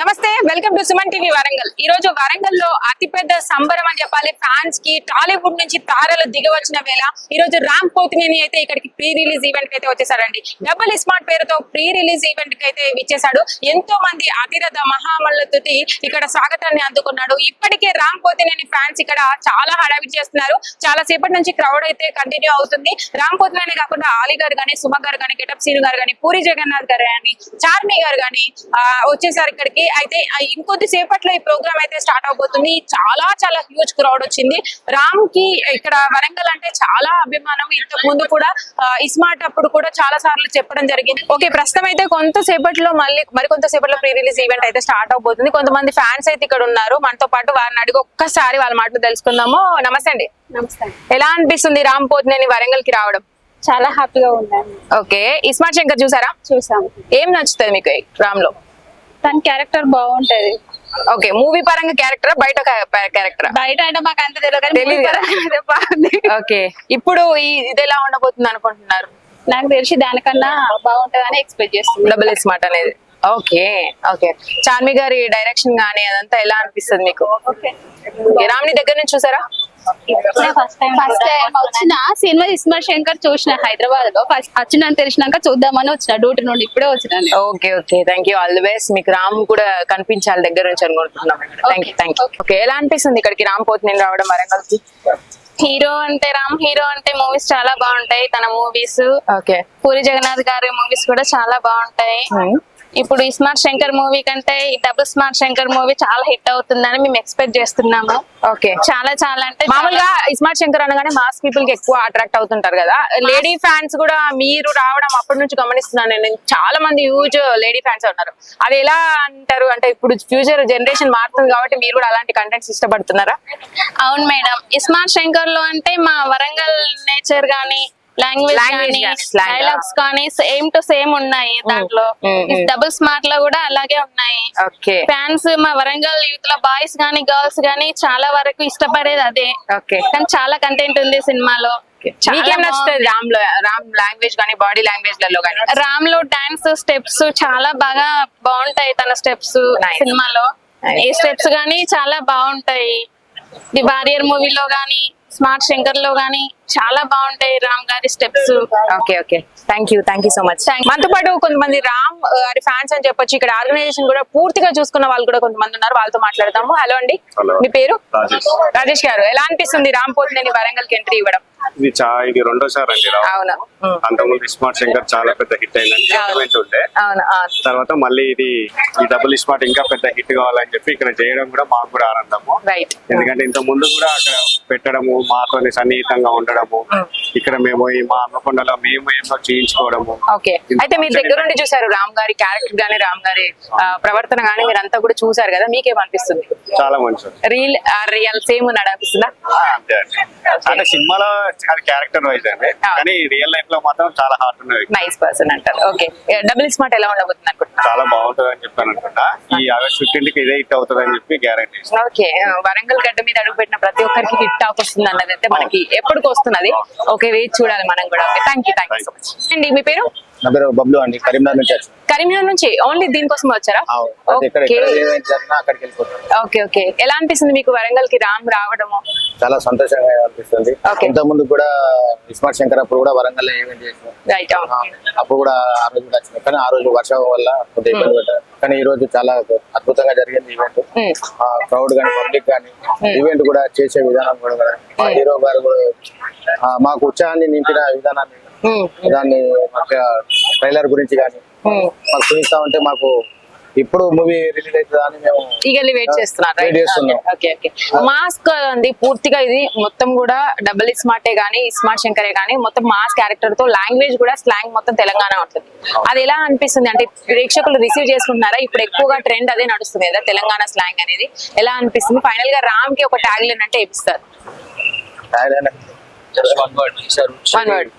నమస్తే welcome to Suman TV Warangal. ఈ రోజు వరంగల్లో అతిపెద్ద సంబరం అని చెప్పాలి. ఫ్యాన్స్కి టాలీవుడ్ నుంచి తారలు దిగవచ్చిన వేళ ఈ రోజు రామ్ పోతినేని అయితే ఇక్కడికి ప్రీ రిలీజ్ ఈవెంట్కి అయితే వచ్చేసాడండి. డబుల్ స్మార్ట్ పేరుతో ప్రీ రిలీజ్ ఈవెంట్కి అయితే ఇచ్చేసాడు ఎంతో మంది అతిరథ మహామల్లతో ఇక్కడ స్వాగతాన్ని అందుకున్నాడు. ఇప్పటికే రామ్ పోతినేని ఫ్యాన్స్ ఇక్కడ చాలా హడావిడి చేస్తున్నారు. చాలా సేపటి నుంచి క్రౌడ్ అయితే కంటిన్యూ అవుతుంది. రామ్ పోతినేని కాకుండా ఆలీ గారు కానీ సుమ గారు కానీ గెటప్ సీను గారు కానీ పూరి జగన్నాథ్ గారు కానీ చార్మి గారు కానీ వచ్చేసారు ఇక్కడికి. అయితే ఇంకొద్ది సేపట్లో ఈ ప్రోగ్రామ్ అయితే స్టార్ట్ అవబోతుంది. చాలా చాలా హ్యూజ్ క్రౌడ్ వచ్చింది. రామ్కి ఇక్కడ వరంగల్ అంటే చాలా అభిమానం. ఇంతకు ముందు కూడా ఇస్మార్ట్ అప్పుడు కూడా చాలా సార్లు చెప్పడం జరిగింది. ఓకే ప్రస్తుతం అయితే కొంతసేపట్లో మళ్ళీ మరికొంత సేపట్లో ప్రీ రిలీజ్ ఈవెంట్ అయితే స్టార్ట్ అవబోతుంది. కొంతమంది ఫ్యాన్స్ అయితే ఇక్కడ ఉన్నారు. మనతో పాటు వారిని అడిగి ఒక్కసారి వాళ్ళ మాటలు తెలుసుకుందాము. నమస్తే అండి. నమస్తే. ఎలా అనిపిస్తుంది రామ్ పోతినేని వరంగల్కి రావడం? చాలా హ్యాపీగా ఉందండి. ఓకే ఇస్మార్ట్ శంకర్ చూసారా? చూసాము. ఏం నచ్చుతుంది మీకు రామ్లో తన క్యారెక్టర్ బాగుంటది. ఓకే మూవీ పరంగా క్యారెక్టర్ బయట క్యారెక్టర్? బయట అంటే మాకు అంత తెలియదు ఓకే ఇప్పుడు ఈ ఇది ఎలా ఉండబోతుంది అనుకుంటున్నారు నాకు తెలిసి దానికన్నా బాగుంటదని ఎక్స్పెక్ట్ చేస్తుంది డబుల్ స్మార్ట్ అనేది. Okay okay. చార్మి గారి డైరెక్షన్ గానీ అదంతా ఎలా అనిపిస్తుంది మీకు? రామ్ని దగ్గర నుంచి చూసారా? ఫస్ట్ టైం వచ్చిన సినిమా ఇస్మార్ట్ శంకర్ చూసిన హైదరాబాద్లో ఫస్ట్ వచ్చిన తెలిసినాక చూద్దామని వచ్చిన డ్యూటీ నుండి ఇప్పుడే వచ్చిన. Okay okay. Thank you all the best మీకు రామ్ కూడా కనిపించాలి దగ్గర నుంచి అనుకుంటున్నాం thank you thank you okay ఎలా అనిపిస్తుంది ఇక్కడికి రామ్ పోతు నేను రావడం వరంగల్కి హీరో అంటే రామ్ హీరో అంటే మూవీస్ చాలా బాగుంటాయి. తన మూవీస్ ఓకే పూరి జగన్నాథ్ గారి మూవీస్ కూడా చాలా బాగుంటాయి. ఇప్పుడు ఈ స్మార్ట్ శంకర్ మూవీ కంటే ఈ డబుల్ స్మార్ట్ శంకర్ మూవీ చాలా హిట్ అవుతుందని మేము ఎక్స్పెక్ట్ చేస్తున్నాము. ఓకే. చాలా చాలా అంటే మామూలుగా ఇస్మార్ట్ శంకర్ అనగానే మాస్ పీపుల్కి ఎక్కువ అట్రాక్ట్ అవుతుంటారు కదా. లేడీ ఫ్యాన్స్ కూడా మీరు రావడం అప్పటి నుంచి గమనిస్తున్నాను నేను. చాలా మంది హ్యూజ్ లేడీ ఫ్యాన్స్ ఉన్నారు. అది ఎలా అంటారు? అంటే ఇప్పుడు ఫ్యూచర్ జనరేషన్ మారుతుంది కాబట్టి మీరు కూడా అలాంటి కంటెంట్స్ ఇష్టపడుతున్నారా? అవును మేడం. స్మార్ట్ శంకర్లో అంటే మా వరంగల్ నేచర్ గానీ లాంగ్వేజ్. డైలాగ్స్ కానీ సేమ్ టు సేమ్ ఉన్నాయి దాంట్లో. Mm, mm. డబుల్ స్మార్ట్లో కూడా అలాగే ఉన్నాయి. ఫ్యాన్స్ మా వరంగల్ యూత్లో బాయ్స్ గానీ గర్ల్స్ గానీ చాలా వరకు ఇష్టపడేది అదే. కానీ చాలా కంటెంట్ ఉంది సినిమాలో. చాలా మీకేం నచ్చుతుంది. రామ్లో రామ్ లాంగ్వేజ్ కానీ బాడీ లాంగ్వేజ్లలో కానీ? రామ్లో డాన్స్ స్టెప్స్ చాలా బాగా బాగుంటాయి తన స్టెప్స్. సినిమాలో. ఏ స్టెప్స్ గానీ చాలా బాగుంటాయి. ది వారియర్ మూవీలో గానీ స్మార్ట్ శంకర్లో గానీ చాలా బాగుంటాయి రామ్ గారి steps. Okay okay. Thank you thank you so much. మనతో పాటు కొంతమంది రామ్ గారి ఫ్యాన్స్ అని చెప్పొచ్చు. ఇక్కడ ఆర్గనైజేషన్ కూడా పూర్తిగా చూసుకున్న వాళ్ళు కూడా కొంతమంది ఉన్నారు. వాళ్ళతో మాట్లాడతాము హలో అండి. మీ పేరు? రాజేష్. గారు. ఎలా అనిపిస్తుంది రామ్ పోతినేని వరంగల్కి ఎంట్రీ ఇవ్వడం? ఇది చా ఇది రెండోసారి అండి. అంతకుముందు స్మార్ట్ శంకర్ చాలా పెద్ద హిట్ అయిందని సెంటిమెంట్ ఉండే తర్వాత మళ్ళీ ఇది ఈ డబుల్ స్మార్ట్ ఇంకా పెద్ద హిట్ కావాలని చెప్పి ఇక్కడ చేయడం కూడా మాకు కూడా ఆనందము. ఎందుకంటే ఇంత ముందు కూడా అక్కడ పెట్టడము మాతో సన్నిహితంగా ఉండడము ఇక్కడ మేము మా అన్నకొండలో మేము ఏమో చేయించుకోవడము. ఓకే అయితే మీరు దగ్గరుండి చూసారు రామ్ గారి క్యారెక్టర్ గానీ రామ్ గారి ప్రవర్తన గానీ మీరు అంతా కూడా చూసారు కదా మీకేమనిపిస్తుంది? చాలా మంచిది. రీల్ రియల్ సేమ్ ఉన్నాడు అనిపిస్తుందా అంటే సినిమాలో అది క్యారెక్టర్ వైజ్ అండి. కానీ రియల్ లైఫ్లో మాత్రం చాలా హార్ట్ ఉన్నది నైస్ పర్సన్ అంటారు. ఓకే డబుల్ స్మార్ట్ ఎలా ఉండబోతుంది అనుకుంటున్నా చాలా బాగుంటుంది అని చెప్పాను అనుకుంటా. ఈ ఆగస్ట్ ఫిఫ్టీన్కి ఇదే హిట్ అవుతుంది అని చెప్పి గ్యారంటీ ఓకే వరంగల్ గడ్డ మీద అడుగు పెట్టిన ప్రతి ఒక్కరికి హిట్ టాక్ వస్తుంది అన్నది అయితే మనకి ఎప్పటికి వస్తున్నది. ఓకే వేచి చూడాలి మనం కూడా. Okay thank you thank you so much అండి మీ పేరు? నా పేరు బబ్లు అండి కరీంనగర్ నుంచి కరీంనగర్ నుంచి ఓన్లీ దీనికోసం వచ్చారా? ఓకే. Event okay okay. ఎలా అనిపిస్తుంది మీకు వరంగల్కి రామ్ రావడము? చాలా సంతోషంగా అనిపిస్తుంది. ఇంత ముందు కూడా ఇస్మార్ట్ శంకర్ అప్పుడు కూడా వరంగల్ ఈవెంట్ రైట్ ఆ, అప్పుడు కూడా ఆ రోజు కూడా వచ్చినాం కానీ ఆ రోజు వర్షం వల్ల కొద్దిగా ఇబ్బంది పడ్డారు. కానీ ఈ రోజు చాలా అద్భుతంగా జరిగింది ఈవెంట్. క్రౌడ్ కానీ పబ్లిక్ కానీ ఈవెంట్ కూడా చేసే విధానం కూడా హీరో గారు కూడా మాకు ఉత్సాహాన్ని నింపిన విధానాన్ని దాన్ని ట్రైలర్ గురించి కానీ మాకు చూపిస్తా ఉంటే మాకు ఇప్పుడు మూవీ రిలీజ్ అవుతుందా మేము వెయిట్ చేస్తున్నాం. మాస్క్ అండి పూర్తిగా ఇది మొత్తం కూడా డబుల్ స్మార్టే గానీ స్మార్ట్ శంకరే గానీ మొత్తం మాస్ క్యారెక్టర్తో లాంగ్వేజ్ కూడా స్లాంగ్ మొత్తం తెలంగాణ ఉంటుంది. అది ఎలా అనిపిస్తుంది అంటే ప్రేక్షకులు రిసీవ్ చేసుకుంటున్నారా? ఇప్పుడు ఎక్కువగా ట్రెండ్ అదే నడుస్తుంది కదా తెలంగాణ స్లాంగ్ అనేది. ఎలా అనిపిస్తుంది? ఫైనల్గా రామ్కి ఒక ట్యాగ్ లైన్ అంటే ఏపిస్తారు? ఆయన Just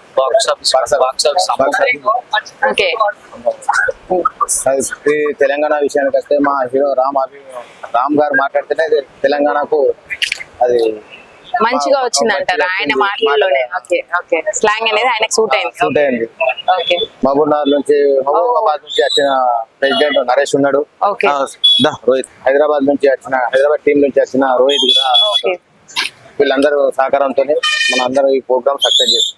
ఓకే ఈ తెలంగాణ విషయానికి వస్తే మా హీరో రామ్ అభి రామ్ గారు మాట్లాడితేనే తెలంగాణకు అది మంచిగా వచ్చింది అంటారు ఆయన మాటల్లోనే ఓకే ఓకే. స్లాంగ్ అనేది ఆయనకు సూట్ సూట్ అయింది. ఓకే మహబూబ్నగర్ నుంచి మహబూబాబాద్ నుంచి వచ్చిన ప్రెసిడెంట్ నరేష్ ఉన్నాడు. దా, రోహిత్. హైదరాబాద్ నుంచి వచ్చిన హైదరాబాద్ టీం నుంచి వచ్చిన రోహిత్ కూడా ఓకే వీళ్ళందరూ సహకారంతో మన అందరూ ఈ ప్రోగ్రామ్ సక్సెస్ చేస్తాం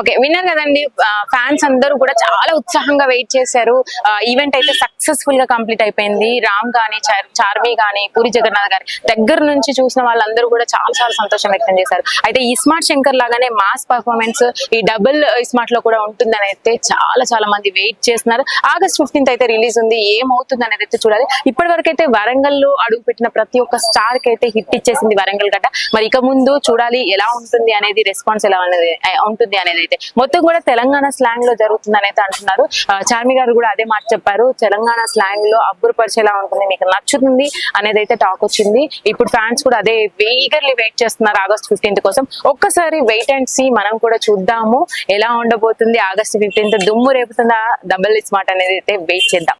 okay విన్నారు కదండి ఫ్యాన్స్ అందరూ కూడా చాలా ఉత్సాహంగా వెయిట్ చేశారు. ఈవెంట్ అయితే సక్సెస్ఫుల్గా కంప్లీట్ అయిపోయింది. రామ్ గానీ చార్- చార్మి గానీ పూరి జగన్నాథ్ గారి దగ్గర నుంచి చూసిన వాళ్ళందరూ కూడా చాలా చాలా సంతోషం వ్యక్తం చేశారు. అయితే ఈ స్మార్ట్ శంకర్ లాగానే మాస్ పర్ఫార్మెన్స్ ఈ డబుల్ స్మార్ట్లో కూడా ఉంటుందని అయితే చాలా చాలా మంది వెయిట్ చేస్తున్నారు. ఆగస్ట్ ఫిఫ్టీన్త్ అయితే రిలీజ్ ఉంది. ఏమవుతుంది అనేది అయితే చూడాలి. ఇప్పటి వరకు అయితే వరంగల్లో అడుగు పెట్టిన ప్రతి ఒక్క స్టార్కి అయితే హిట్ ఇచ్చేసింది వరంగల్ గడ్డ. మరి ఇక ముందు చూడాలి ఎలా ఉంటుంది అనేది రెస్పాన్స్ ఎలా అనేది ఉంటుంది అనేది అయితే మొత్తం కూడా తెలంగాణ స్లాంగ్లో జరుగుతుంది అయితే అంటున్నారు చార్మి గారు కూడా అదే మాట చెప్పారు. తెలంగాణ స్లాంగ్లో అబ్బురపరిచేలా ఉంటుంది. మీకు నచ్చుతుంది అనేది అయితే టాక్ వచ్చింది. ఇప్పుడు ఫ్యాన్స్ కూడా అదే ఈగర్లీ వెయిట్ చేస్తున్నారు ఆగస్ట్ ఫిఫ్టీన్త్ కోసం. ఒక్కసారి వెయిట్ అండ్ సీ మనం కూడా చూద్దాము. ఎలా ఉండబోతుంది? ఆగస్ట్ ఫిఫ్టీన్త్ దుమ్ము రేపుతుందా? డబల్ ఇస్ మాట అనేది అయితే వెయిట్ చేద్దాం.